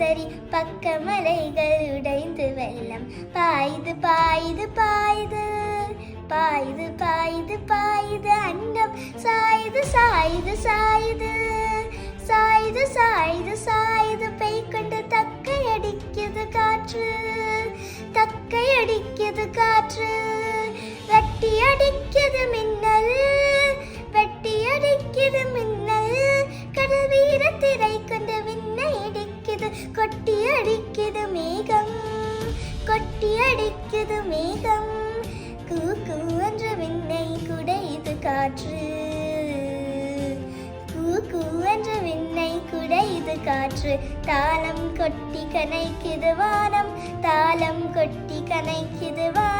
சிதறி பக்கமலைகள் உடைந்து வெள்ளம். பாயுது பாயுது பாயுது. பாயுது பாயுது பாயுது. அண்டம் சாயுது சாயுது சாயுது. சாயுது சாயுது சாயுது. பெய்கொண்டு தக்கை அடிக்குது காற்று. தக்கை அடிக்குது கொட்டி அடிக்குது மேகம் கொட்டி அடிக்குது மேகம். கூக்கு கூ என்ற விண்ணை குடையுது காற்று. கூக்கு கூ என்ற விண்ணை குடையுது காற்று. தாளம் கொட்டி கனைக்குது வானம் தாளம் கொட்டி கனைக்குது வானம்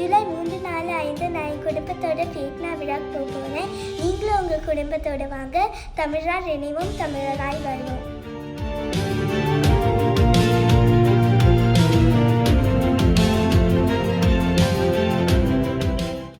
ஜூலை மூன்று நாலு ஐந்து நான் என் குடும்பத்தோட பேட்னா விழாக்கு போக போகிறேன் நீங்களும் உங்கள் குடும்பத்தோட வாங்க. தமிழரால் இணைவோம் தமிழராய் வருவோம்.